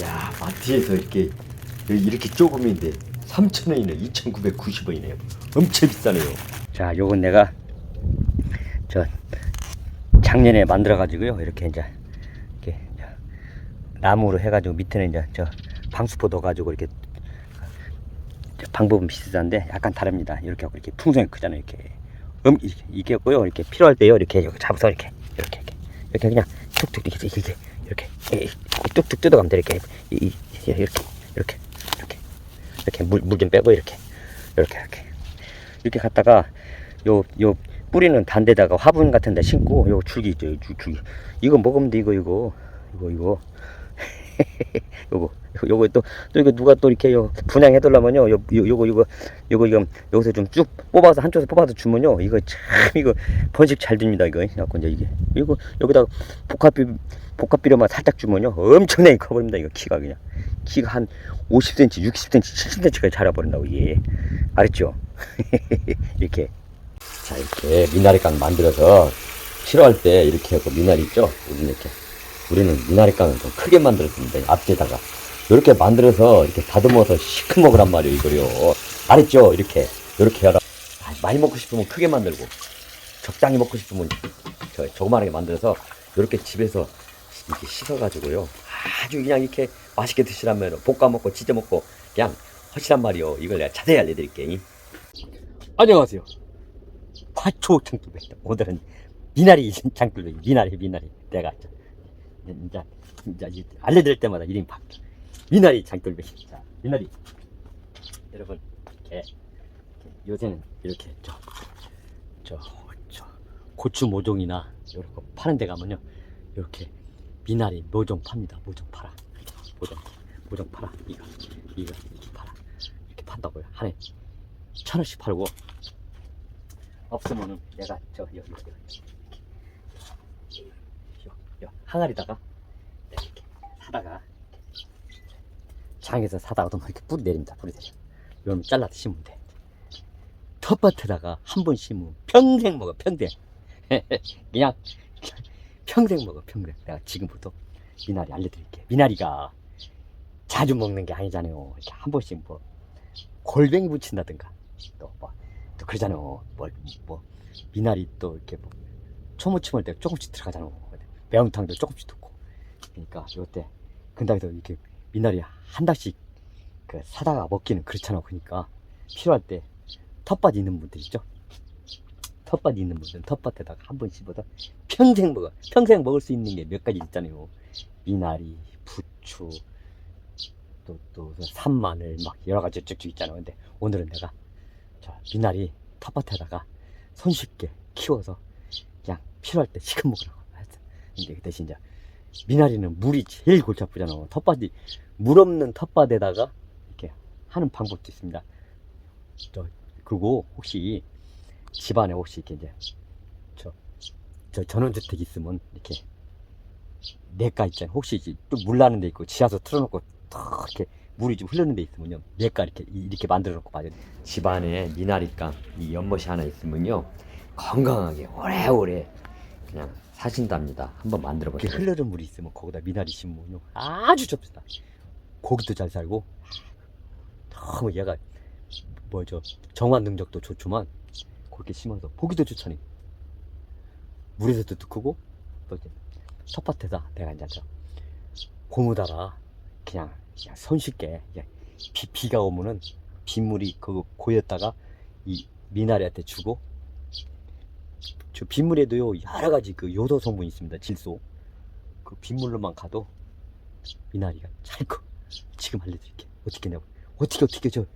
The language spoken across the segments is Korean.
야 마트에서 이렇게 이렇게 조금인데 3,000원이네 2,990원이네요. 엄청 비싸네요. 자 요건 내가 저 작년에 만들어 가지고요. 이렇게 이제 이렇게 저 나무로 해가지고 밑에는 이제 저 방수포 넣어가지고 이렇게 저 방법은 비슷한데 약간 다릅니다. 이렇게 하고 이렇게 풍성이 크잖아요 이렇게. 음 이렇게 이게고요. 이렇게 필요할 때요. 이렇게 여기 잡아서 이렇게 이렇게 이렇게. 이렇게 그냥 툭툭 이렇게 이렇게 이렇게 뚝뚝 뜯어가면 돼 이렇게. 이, 이, 이렇게 이렇게 이렇게. 이렇게 물 물 좀 빼고 이렇게 이렇게 이렇게. 이렇게 갖다가 요 요 뿌리는 단데다가 화분 같은 데 심고 요 줄기 있죠 요 줄, 줄기. 이거 먹으면 돼 이거 이거. 이거 이거. 요거 요거 또, 또 이거 누가 또 이렇게 요 분양해 달라면요 요, 요 요거 요거 요거 이거 여기서 좀 쭉 뽑아서 한쪽에서 뽑아서 주면요 이거 참 이거 번식 잘 됩니다 이거. 갖고 이제 이게. 이거 여기다가 복합비 복합 비료만 살짝 주면요. 엄청나게 커버립니다. 이거 키가 그냥. 키가 한 50cm 60cm 70cm까지 자라버린다고 이게. 알았죠? 이렇게. 자 이렇게 미나리깡 만들어서 싫어할 때 이렇게 하고 미나리 있죠? 우리는 이렇게. 우리는 미나리깡을 좀 크게 만들었습니다 앞에다가. 이렇게 만들어서 이렇게 다듬어서 시큼 먹으란 말이에요 이거요. 알았죠? 이렇게. 이렇게 하라. 아, 많이 먹고 싶으면 크게 만들고 적당히 먹고 싶으면 저 조그마하게 만들어서 이렇게 집에서 이렇게 씻어가지고요. 아주 그냥 이렇게 맛있게 드시라면 볶아 먹고 찢어 먹고 그냥 허시란 말이요. 이걸 내가 자세히 알려드릴게 안녕하세요. 화초 장돌배 오늘은 미나리 장돌배 미나리 미나리. 내가 진짜 진짜 이- 알려드릴 때마다 이름이 바뀌어. 미나리 장돌배 자 미나리. 여러분 이렇게, 이렇게 요새는 이렇게 저, 저, 저 고추 모종이나 거 파는 데 가면요. 이렇게 미나리 모종 팝니다. 모종 팔아 모종 모종 팔아 이거. 이거. 이렇게 팔아 이렇게 판다고요. 한해. 천 원씩 팔고. 없으면은 내가 저 여기 여기 여기. 항아리다가. 내가 이렇게 사다가. 장에서 사다가 도 이렇게 뿌리 내립니다. 뿌리 내려. 이러면 잘라서 심으면 돼. 텃밭에다가 한 번 심으면 평생 먹어 평생. 그냥 평생 먹어 평생 내가 지금부터 미나리 알려드릴게 미나리가 자주 먹는 게 아니잖아요 이렇게 한 번씩 뭐 골뱅이 붙인다든가 또 뭐 또 그러잖아요. 뭐, 뭐 미나리 또 이렇게 뭐 초무침 할 때 조금씩 들어가잖아. 매운탕도 조금씩 넣고. 그러니까 요때 근당에도 이렇게 미나리 한 달씩 그 사다가 먹기는 그렇잖아. 그러니까 필요할 때 텃밭 있는 분들 있죠. 텃밭 있는 분들은 텃밭에다가 한 번 씹어서 평생 먹어. 평생 먹을 수 있는 게 몇 가지 있잖아요. 미나리, 부추, 또, 또, 산마늘, 막 여러 가지 쭉쭉 있잖아. 근데 오늘은 내가 자, 미나리 텃밭에다가 손쉽게 키워서 그냥 필요할 때 시큼 먹으라고 했어. 근데 그 대신 이제 미나리는 물이 제일 골치 아프잖아. 텃밭이 물 없는 텃밭에다가 이렇게 하는 방법도 있습니다. 저 그리고 혹시 집안에 혹시 이렇게 이제 저, 저 전원주택 있으면 이렇게 내가 있잖아요. 혹시 이제 또물 나는 데 있고 지하수 틀어놓고 탁 이렇게 물이 좀 흐르는 데 있으면요. 내가 이렇게 이렇게 만들어 놓고 봐요. 집안에 미나리깡 이 연못이 하나 있으면요. 건강하게 오래오래 그냥 사신답니다. 한번 만들어 보세요. 흐르는 물이 있으면 거기다 미나리 심으면요. 아주 좋습니다. 고기도 잘 살고 너무 얘가 뭐저 정화 능력도 좋지만 그렇게 심어서 보기도 좋잖아요. 물에서도 더 크고 또 이제 텃밭에다 내가 이제 저 고무다라. 그냥, 그냥 손쉽게 그냥 비, 비가 오면은 빗물이 그거 고였다가 이 미나리한테 주고 저 빗물에도요 여러 가지 그 요소 성분이 있습니다. 질소. 그 빗물로만 가도 미나리가 잘커 지금 알려드릴게 어떻게 내고. 어떻게 어떻게 저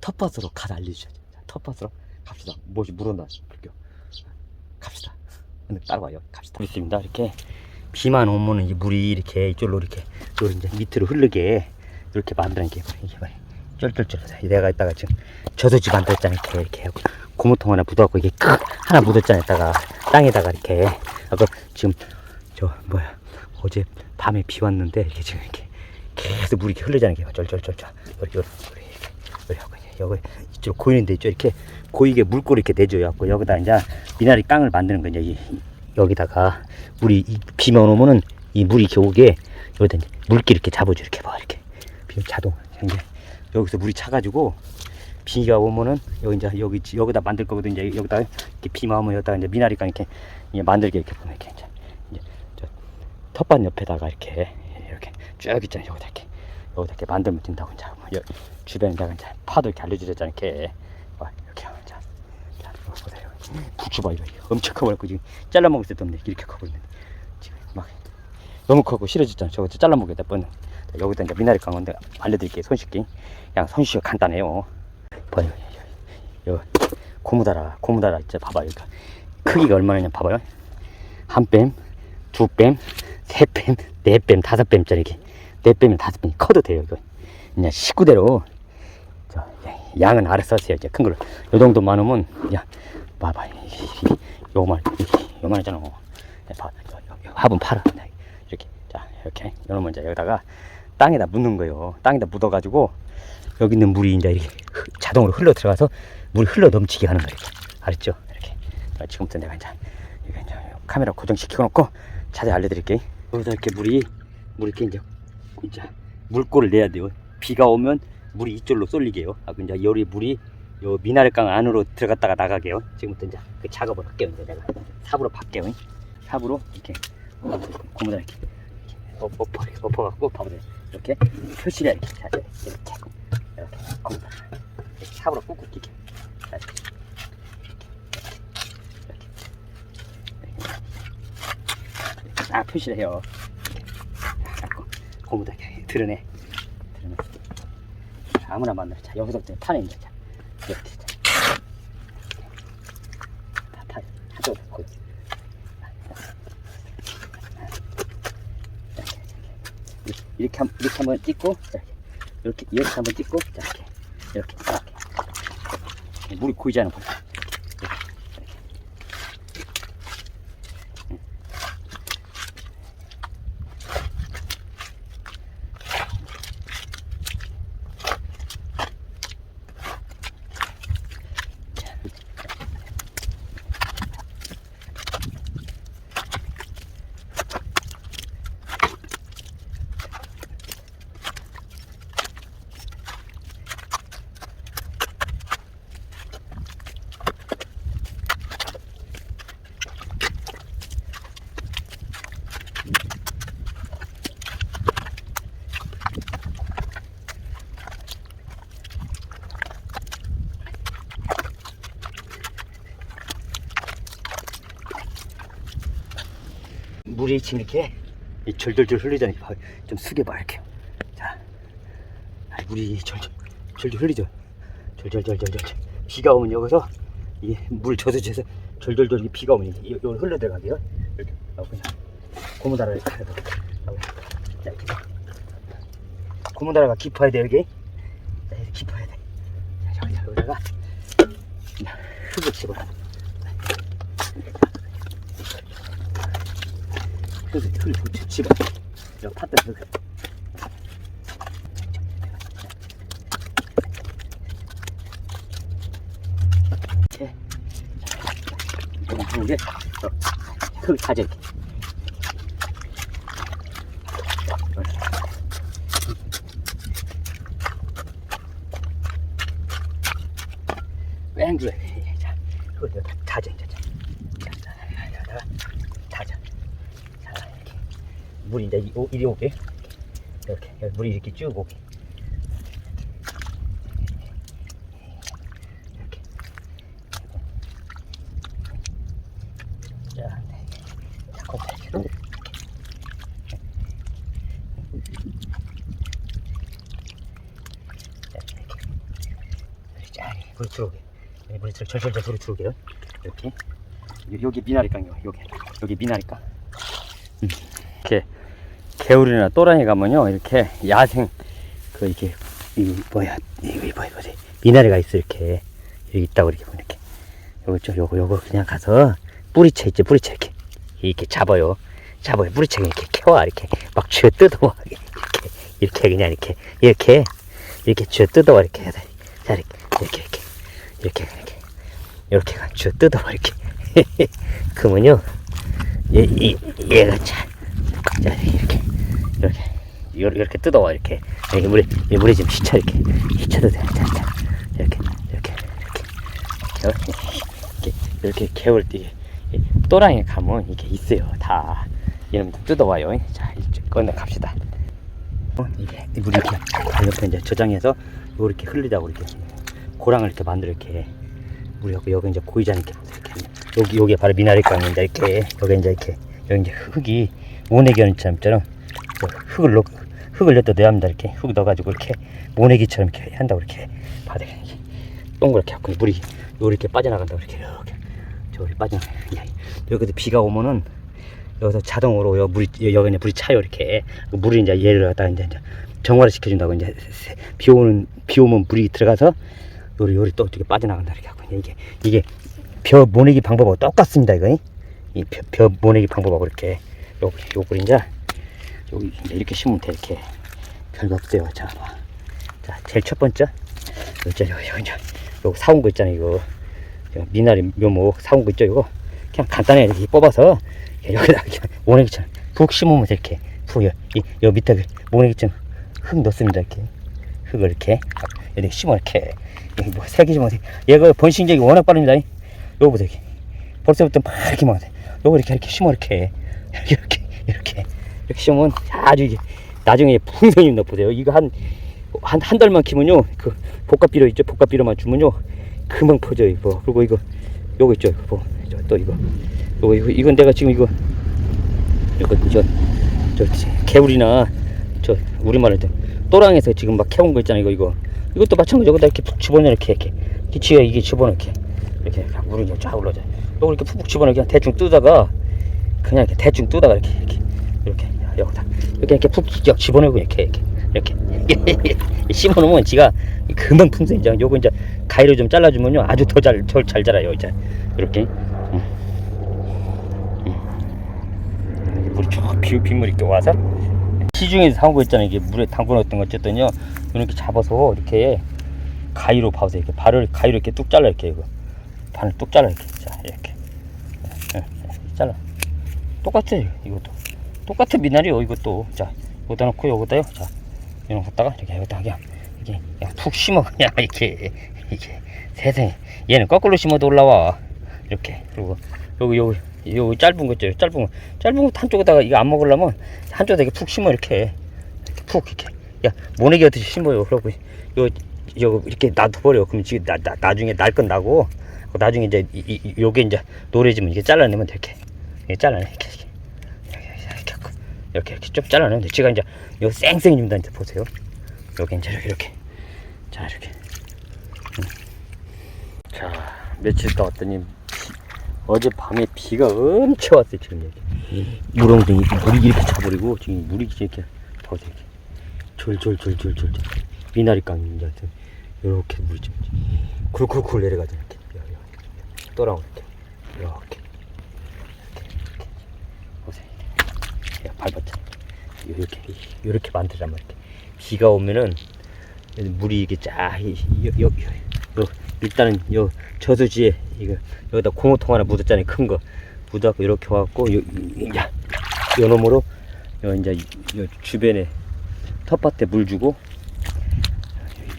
텃밭으로 가다 알려주셔야죠. 자, 텃밭으로 갑시다. 뭐지 물었나 볼게요. 갑시다. 오늘 따라와요. 갑시다. 있습니다. 이렇게 비만 오면은 이 물이 이렇게 이쪽으로 이렇게 요 이제 밑으로 흐르게 이렇게 만드는 게 이게 말이야 쫄쫄쫄 내가 이따가 지금 저수지 만들었잖아. 이렇게 이렇게 하고 고무통 하나 묻어갖고 이게 크! 하나 묻었잖아. 이따가 땅에다가 이렇게. 하고 지금 저 뭐야. 어제 밤에 비 왔는데 이렇게 지금 이렇게 계속 물이 이렇게 흐르잖아. 이렇게 쫄쫄쫄쫄 이렇게 이렇게 이렇게 하고 여기 이쪽 고이는 데 있죠? 이렇게 고이게 물꼬리 이렇게 내줘요. 여기다 이제 미나리 깡을 만드는 거죠 이- 여기다가 물이 이 비만 오면은 이 물이 이렇게 오게 여기다 이제 물기 이렇게 잡아줘. 이렇게 봐. 이렇게. 비 자동. 이제 여기서 물이 차가지고 비가 오면은 여기 이제 여기 지- 여기다 만들 거거든. 이제 여기다 이렇게 비만 오면 여기다가 이제 미나리가 이렇게 만들게 이렇게 보면 이렇게 이제, 이제 저 텃밭 옆에다가 이렇게 이렇게 쭉 있잖아요. 여기다 이렇게 여기다 이렇게 만들면 된다고 이제 뭐 여- 주변에다가 이제 파도 이렇게 알려주잖아 이렇게. 와 이렇게 하면 자, 자 이거 보세요. 부추 봐 이거. 엄청 커버렸고 지금 잘라 먹을 때도 없네. 이렇게 커버렸네. 지금 막 너무 크고 싫어졌잖아. 저거 잘라 먹겠다 뻔 여기다 이제 미나리 깐 건데 알려드릴게요 손쉽게. 그냥 손쉽게 간단해요. 봐요 요 고무다라 고무다라 진짜 봐봐요 이거 크기가 얼마냐면 봐봐요. 한 뺨, 두 뺨, 세 뺨, 네 뺨, 다섯 뺨짜리 이게 네 뺨이면 다섯 뺨이 커도 돼요 이거. 그냥 식구대로. 저 양은 알아서 하세요. 이제 큰 걸로. 요 정도 많으면 그냥 봐봐 요만 요만하잖아. 네, 봐. 화분 팔아. 네, 이렇게. 자 이렇게. 이러면 이제 여기다가 땅에다 묻는 거예요. 땅에다 묻어 가지고 여기 있는 물이 이제 이렇게 흐- 자동으로 흘러 들어가서 물이 흘러 넘치게 하는 거예요. 알았죠? 이렇게. 자, 지금부터 내가 이제 이거 이제 카메라 고정시켜 놓고 자세히 알려드릴게요. 여기다 이렇게 물이 물 이렇게 이제 이제 물꼬를 내야 돼요. 비가 오면 물이 이쪽으로 쏠리게요. 아 근데 여기 물이 요 미나리강 안으로 들어갔다가 나가게요. 지금부터 이제 그 작업을 할게요. 이제 내가 삽으로 박게요. 삽으로 이렇게 고무다 이렇게 엎- 엎어 이렇게 엎어 갖고 봐보세요 이렇게 표시를 이렇게 자, 이렇게 이렇게 고무다 이렇게 삽으로 꾹꾹 끼게 자, 이렇게 이렇게 딱 표시를 해요 고무다 이렇게 드러내. 드러내. 자, 아무나 만들어. 자 여기서부터 판에 이제. 자 이렇게 자. 다, 다, 한쪽으로 거기. 이렇게, 한, 이렇게 한번 찍고 자, 이렇게. 이렇게 한번 찍고 자, 이렇게. 이렇게 이렇게. 물이 고이지 않은 거 물이 지금 이렇게 이 절절절 흘리잖아요. 봐, 좀 숙여봐 이렇게. 자, 아, 물이 절절 절절 흘리죠. 절절절절절. 비가 오면 여기서 이물 젖어져서 절절절 이 비가 오면 이- 여기 흘러 들어가게요. 이렇게 그냥 고무다라를 자, 이렇게. 고무다라가 깊어야 돼 여기. 자, 깊어야 돼. 자, 여기 여기다가 흙을 집어넣어. 흙을 흙을 흙을 집어. 저 팠던 흙을. 이렇게. 하는 게 어, 흙을 가져 이렇게. 뺑글 자, 흙을 여기다 다져 이제 자, 자, 자, 여기다가 다져. 자, 이렇게 이- 오- 이리 오게 이렇게 여기 물이 이렇게 쭉 오게. 이렇게. 자, 네. 이렇게 쫙 물이 들어오게. 네, 물이 들어 절절절 물이 들어오게요. 이렇게. 요- 여기 미나리깡이요. 여기 여기 미나리깡. 음. 이렇게 개울이나 또랑이 가면요 이렇게 야생 그 이렇게 이 뭐야 이거 뭐야 뭐지? 미나리가 있어 이렇게. 여기 있다고 이렇게 보면 이렇게. 요거 죠 요거 요거 그냥 가서 뿌리채 있죠 뿌리채 이렇게. 이렇게 잡아요. 잡아요. 뿌리채 이렇게 캐와 이렇게. 막 쥐어 뜯어와. 이렇게 이렇게 그냥 이렇게 이렇게. 이렇게 쥐어 뜯어와 이렇게. 해야 돼. 자 이렇게 이렇게 이렇게. 이렇게 이렇게. 이렇게 쥐어 뜯어와 이렇게. 그러면요 얘, 이, 얘가 자, 자 이렇게 뜯어와 이렇게 이렇게 물에 이 물에 좀 씻혀 이렇게 씻혀도 돼. 이렇게 이렇게 이렇게 이렇게 이렇게 개울 때이 또랑에 가면 이게 있어요. 다 이놈 뜯어와요. 자 이제 꺼내 갑시다. 어, 이게 물이 이렇게 옆에 이제 저장해서 요 이렇게 흘리다고 이렇게 고랑을 이렇게 만들어 이렇게 우리 여기 여기 이제 고이장 이렇게 여기 여기 바로 미나리깡인데 이렇게 여기 이제 이렇게 여기 이제 흙이 모내기처럼 흙을 넣 흙을 넣다 넣어야 합니다. 이렇게 흙 넣어가지고 이렇게 모내기처럼 이렇게 한다고 이렇게 바닥에 이렇게 동그랗게 하고 물이 요 이렇게 빠져나간다고 이렇게 이렇게 저기 빠져나가. 여기도 비가 오면은 여기서 자동으로 여 물이 여- 여기 이제 물이 차요. 이렇게. 물이 이제 얘를 갖다 이제 이제 정화를 시켜준다고 이제 세- 비 오는 비 오면 물이 들어가서 요리 요리 또 이렇게 빠져나간다 이렇게 하고 이게 이게 벼 모내기 방법하고 똑같습니다 이거 이벼 벼 모내기 방법하고 이렇게 요 요걸 이제 여기 이렇게 심으면 돼 이렇게. 별거 없어요 자 봐. 자 제일 첫 번째. 요, 요, 이제 요 사온 거 있잖아요 이거. 저 미나리 묘목 사온 거 있죠 이거? 그냥 간단하게 이렇게 뽑아서 여기다 모내기처럼 푹 심으면 돼 이렇게 푹 요, 이, 요 밑에 그 모내기처럼 흙 넣습니다 이렇게. 흙을 이렇게 이렇게 심어 이렇게. 여기 뭐 세개 심어 얘가 번식력이 워낙 빠릅니다. 요거 보세요. 벌써부터 막 이렇게 막 요거 이렇게 이렇게 심어 이렇게 이렇게 이렇게 이렇게 심으면 아주 이게 나중에 풍성이 나 보세요. 이거 한 한 한 달만 키면요 그 복합비료 있죠? 복합비료만 주면요 금방 퍼져요 이거. 그리고 이거 요거 있죠? 이거 뭐, 저, 또 이거. 요거 이거 이건 내가 지금 이거 이거 저, 저 개울이나 저 우리말로 저 또랑에서 지금 막 캐온 거 있잖아요 이거 이거. 이것도 마찬가지 여기다 이렇게 푹 집어넣어 이렇게 이렇게. 기치가 이게 집어넣게. 이렇게 물이 쫙 올라져 또 이렇게 푹푹 집어넣어 그냥 대충 뜨다가 그냥 이렇게 대충 뜨다가 이렇게 이렇게 이렇게 여기다. 이렇게 이렇게 푹쫙 집어넣고 이렇게 이렇게 이렇게. 심어놓으면 지가 금방 품성이죠 요거 이제 가위로 좀 잘라주면요. 아주 더잘잘 자라요 이제. 이렇게. 음. 음. 물이 쭉 비, 빗물이 이렇게 와서. 시중에서 사온 거 있잖아요. 이게 물에 담궈 놓었던 거 어쨌든요. 이렇게 잡아서 이렇게 가위로 봐보세요. 이렇게 발을 가위로 이렇게 뚝 잘라 이렇게 이거. 발을 뚝 잘라 이렇게. 자 이렇게. 예, 예, 이렇게 잘라. 똑같아요 이것도 똑같은 미나리요 이것도. 자 여기다 놓고 여기다요. 자 이런 거 갖다가 이렇게 여기다 그냥 이렇게 그냥 푹 심어 그냥 이렇게 이게. 세상에. 얘는 거꾸로 심어도 올라와. 이렇게. 그리고 여기 여기 여기 짧은 거 있죠? 짧은 거. 짧은 거 한쪽에다가 이거 안 먹으려면 한쪽에다 이렇게 푹 심어 이렇게. 푹 이렇게. 야 모내기 어떻게 심어요. 그러고 요요 이렇게 놔둬버려. 그럼 지금 나, 나, 나중에 날 건 나고 그 나중에 이제 이, 이, 이- 요게 이제 노래지면 이게 잘라내면 돼 이렇게. 이렇게 잘라내 이렇게 이렇게 이렇게 이렇게 쭉 잘라내면 돼. 제가 이제 요 쌩쌩이 줍니다 이제 보세요. 요게 이제 이렇게. 이렇게 자 이렇게. 음. 자 며칠 있다 왔더니 비, 어제 밤에 비가 엄청 왔어요 지금 여기 물엉덩이 물이 이렇게 차버리고 지금 물이 이렇게 보세요 이렇게. 졸졸졸졸졸 미나리깡 이제 이렇게 물이 좀 굴굴굴 내려가죠 이렇게. 여기, 여기. 이렇게 이렇게. 이렇게 이렇게 보세요 야, 밟았죠. 이렇게 이렇게 만들란 말이야. 비가 오면은 물이 이게 쫙 일단은 요 저수지에 이거 여기다 고무통 하나 묻었잖아요 큰 거. 묻어갖고 이렇게 와갖고 요, 이- 야, 요 놈으로 요 이제 요 주변에 텃밭에 물 주고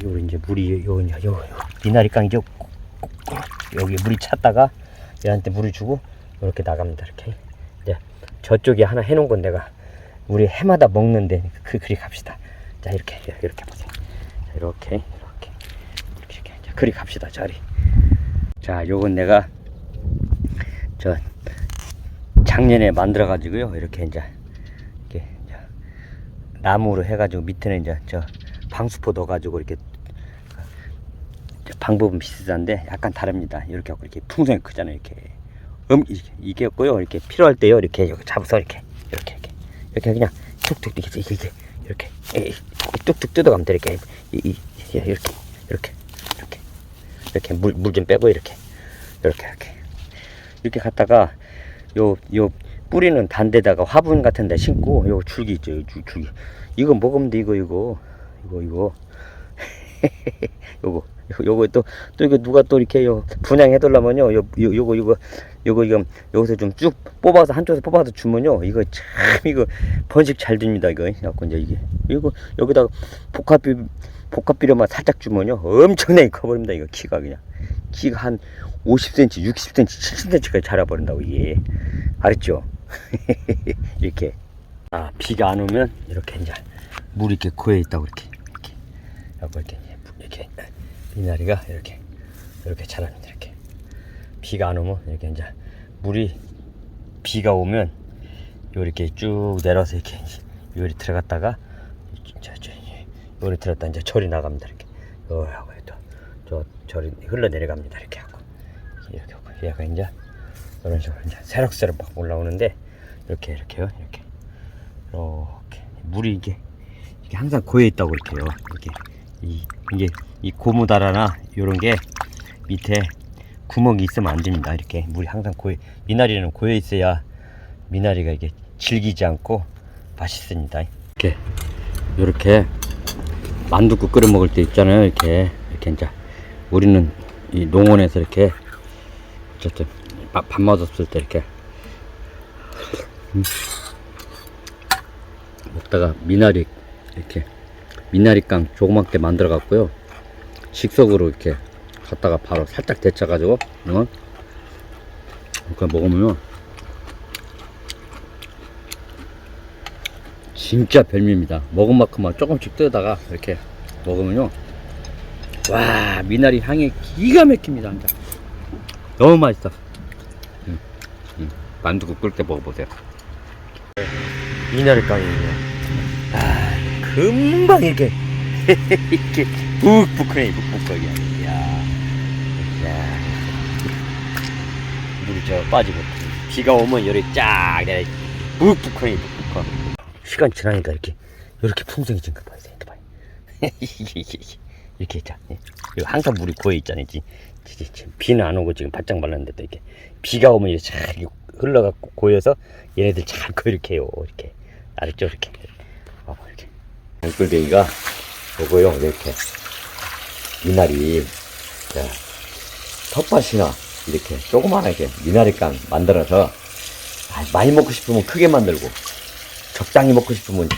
요 이제 물이 요, 요, 요 미나리깡이죠? 여기 물이 찼다가 얘한테 물을 주고 이렇게 나갑니다 이렇게. 이제 저쪽에 하나 해놓은 건 내가 우리 해마다 먹는데 그 그리 갑시다. 자 이렇게 이렇게 보세요. 자, 이렇게 이렇게 이렇게 이렇게. 자 그리 갑시다 자리. 자 요건 내가 저 작년에 만들어 가지고요. 이렇게 이제 이렇게 이제 나무로 해가지고 밑에는 이제 저 방수포 넣어가지고 이렇게 저 방법은 비슷한데 약간 다릅니다. 이렇게 하고 이렇게 풍성이 크잖아요. 이렇게 음 이게 이게고요. 이렇게 필요할 때요. 이렇게 여기 잡아서 이렇게 이렇게 이렇게. 이렇게 그냥 툭툭 이렇게 이렇게 이렇게 뚝뚝 뜯어가면 돼. 이렇게. 이, 이, 이렇게 이렇게 이렇게 이렇게. 물 물 좀 빼고 이렇게. 이렇게 이렇게. 이렇게 갖다가 요 요 뿌리는 단데다가 화분 같은 데 심고 요 줄기 있죠. 요 줄, 줄기. 이거 먹으면 돼 이거 이거. 이거 이거. 요거. 요- 요거 또, 또 이거 누가 또 이렇게 요 분양해 달라면요. 요, 요, 요거, 요거, 요거, 이거, 여기서 좀 쭉 뽑아서, 한쪽에서 뽑아서 주면요. 이거 참, 이거 번식 잘 됩니다. 이거. 갖고 이제 이게. 이거, 여기다가 복합비, 복합비료만 살짝 주면요. 엄청나게 커버립니다. 이거 키가 그냥. 키가 한 50cm, 60cm, 70cm까지 자라버린다고, 이게. 알았죠? 이렇게. 아, 비가 안 오면 이렇게 이제 물이 이렇게 고여 있다고 이렇게. 이렇게. 이렇게, 이렇게. 미나리가 이렇게. 이렇게 자랍니다. 이렇게. 비가 안 오면 이렇게 이제 물이 비가 오면 요렇게 쭉 내려서 이렇게 요리 들어갔다가 요리 들었다 이제 절이 나갑니다. 이렇게. 요 하고 또저 절이 흘러 내려갑니다. 이렇게 하고. 이렇게 하고. 얘가 이제 이런 식으로 이제 새록새록 막 올라오는데 이렇게 이렇게요. 이렇게. 이렇게. 물이 이게 이게 항상 고여 있다고 이렇게요. 이렇게 이 이게 이 고무다라나 요런 게 밑에 구멍이 있으면 안 됩니다. 이렇게 물이 항상 고여 미나리는 고여 있어야 미나리가 이게 질기지 않고 맛있습니다. 이렇게 이렇게 만두국 끓여 먹을 때 있잖아요. 이렇게 이렇게 이제 우리는 이 농원에서 이렇게 어쨌든 밥, 밥 맛없을 때 이렇게 음. 먹다가 미나리 이렇게 미나리깡 조그맣게 만들어 갖고요. 식석으로 이렇게 갖다가 바로 살짝 데쳐가지고 어? 이렇게 먹으면 진짜 별미입니다. 먹은 만큼만 조금씩 뜯다가 이렇게 먹으면요 와 미나리 향이 기가 막힙니다. 진짜. 너무 맛있어. 음, 음. 만두국 끓을 때 먹어보세요. 미나리 깡이에요. 아 금방 이렇게 이렇게 북북하네 북북하게. 야, 야. 물이 저 빠지고 비가 오면 열이 쫙 내려 북북하네 북북하. 시간 지나니까 이렇게 이렇게 풍성해진 거 봐요. 이게. 이렇게 있자. 예. 항상 물이 고여 있잖아요. 지금 비는 안 오고 지금 바짝 말랐는데 또 이렇게 비가 오면 이렇게 잘 흘러갖고 고여서 얘네들 자꾸 이렇게 해요. 이렇게 알았죠? 이렇게. 봐봐 이렇게. 양꿀뱅이가 요거요 이렇게 미나리 자, 텃밭이나 이렇게 조그만하게 미나리깡 만들어서 아, 많이 먹고 싶으면 크게 만들고 적당히 먹고 싶으면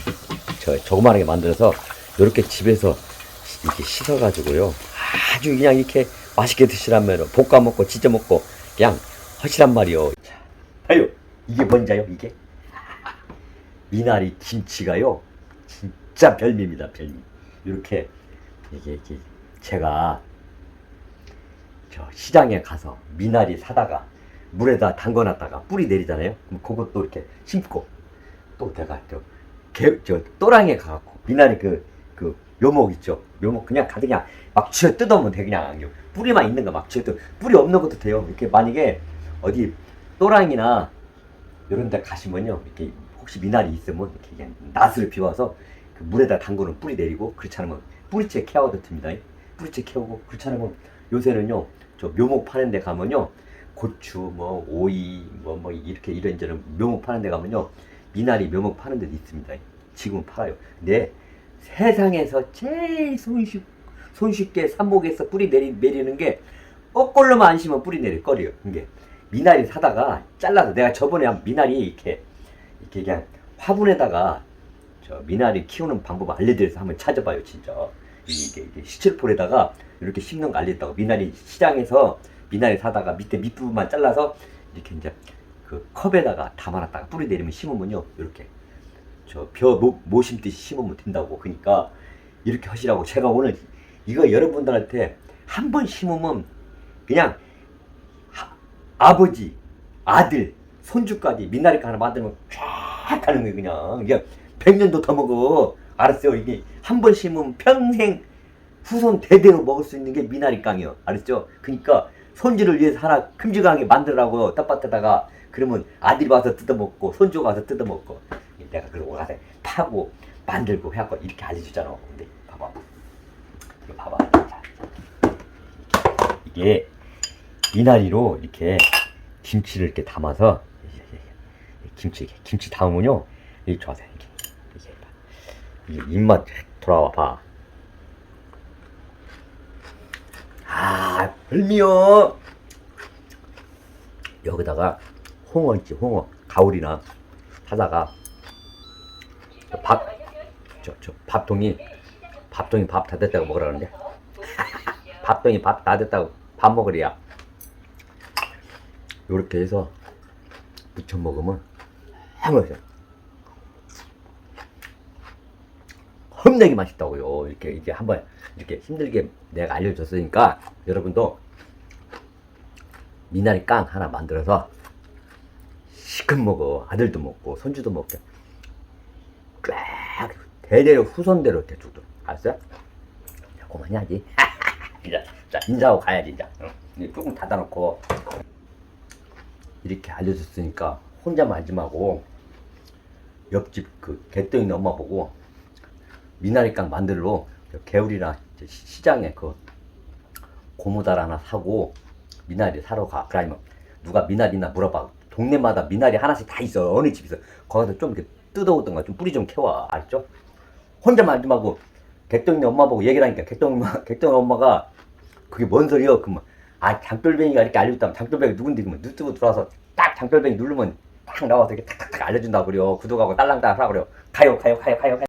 저 조그만하게 만들어서 이렇게 집에서 이렇게 씻어가지고요 아주 그냥 이렇게 맛있게 드시라면 볶아 먹고 찢어 먹고 그냥 허시란 말이요. 자, 봐요 이게 뭔지요 이게 미나리 김치가요 진짜 별미입니다 별미. 이렇게 이게 이게 제가 저 시장에 가서 미나리 사다가 물에다 담궈놨다가 뿌리 내리잖아요. 그럼 그것도 이렇게 심고 또 내가 저, 개, 저 또랑에 가갖고 미나리 그, 그 묘목 있죠. 묘목 그냥 가득 그냥 막 쥐어 뜯어면 돼 그냥 요 뿌리만 있는 거 막 쥐어 뜯어 뿌리 없는 것도 돼요. 이렇게 만약에 어디 또랑이나 이런 데 가시면요. 이렇게 혹시 미나리 있으면 이렇게 그냥 낫을 비워서 그 물에다 담그는 뿌리 내리고 그렇지 않으면 뿌리채 캐워도 듭니다. 뿌리채 캐우고 그렇지 않으면 요새는요. 저 묘목 파는 데 가면요. 고추, 뭐 오이, 뭐 뭐 이렇게 이런저런 묘목 파는 데 가면요. 미나리 묘목 파는 데도 있습니다. 지금 팔아요. 근데 세상에서 제일 손쉽, 손쉽게 삽목에서 뿌리 내리, 내리는 게 거꾸로만 안 심으면 뿌리 내릴 거리요. 이게 미나리 사다가 잘라서 내가 저번에 한 미나리 이렇게 이렇게 그냥 화분에다가 저 미나리 키우는 방법 알려드려서 한번 찾아봐요, 진짜. 이게, 이게 시칠폴에다가 이렇게 심는 거 알렸다고. 미나리 시장에서 미나리 사다가 밑에 밑부분만 잘라서 이렇게 이제 그 컵에다가 담아놨다가 뿌리 내리면 심으면요, 이렇게 저벼못 심듯이 심으면 된다고. 그러니까 이렇게 하시라고. 제가 오늘 이거 여러분들한테 한 번 심으면 그냥 하- 아버지, 아들, 손주까지 미나리 하나 만들면 쫙 가는 거예요, 그냥. 이게 100년도 더 먹어. 알았어요? 이게 한 번 심으면 평생 후손 대대로 먹을 수 있는 게 미나리 깡이요. 알았죠? 그러니까 손주를 위해서 하나 큼직하게 만들라고 텃밭에다가 그러면 아들이 와서 뜯어먹고 손주가 와서 뜯어먹고 내가 그러고 가서 파고 만들고 해갖고 이렇게 알려주잖아. 근데 봐봐. 이거 봐봐. 자, 이게 미나리로 이렇게 김치를 이렇게 담아서 김치 김치 담으면요 이게 좋아서 이렇게 입맛 돌아와 봐. 아, 별미요. 여기다가 홍어 있지, 홍어. 가오리나 사다가 밥, 저, 저, 밥통이, 밥통이 밥 다 됐다고 먹으라는데. 밥통이 밥 다 됐다고 밥 먹으랴. 요렇게 해서 부쳐 먹으면 해먹어요. 험내기 맛있다고요. 이렇게 이게 한번 이렇게 힘들게 내가 알려줬으니까 여러분도 미나리 깡 하나 만들어서 시큼 먹어. 아들도 먹고 손주도 먹게. 쫙 대대로 후손대로 대충도 알았어요? 자, 그만해야지. 이제 자 인사하고 가야지 이제. 응. 이제 조금 닫아놓고 이렇게 알려줬으니까 혼자 말지 말고 옆집 그 개똥이 엄마 보고 미나리깡 만들러 저 개울이나 시장에 그 고무달 하나 사고 미나리 사러 가. 그러면 누가 미나리나 물어봐. 동네마다 미나리 하나씩 다 있어. 어느 집에서 거기서 좀 이렇게 뜯어오던가 좀 뿌리 좀 캐와. 알죠? 혼자 말지 말고 개똥이 엄마 보고 얘기를 하니까 엄마, 개똥 엄마가 그게 뭔 소리여? 그러면 아 장돌뱅이가 이렇게 알려줬다면 장돌뱅이 누군데 그러면 유튜브 들어와서 딱 장돌뱅이 누르면 딱 나와서 이렇게 탁탁탁 알려준다고 그래요. 구독하고 딸랑딸랑 하고 그래요. 가요 가요 가요 가요 가요.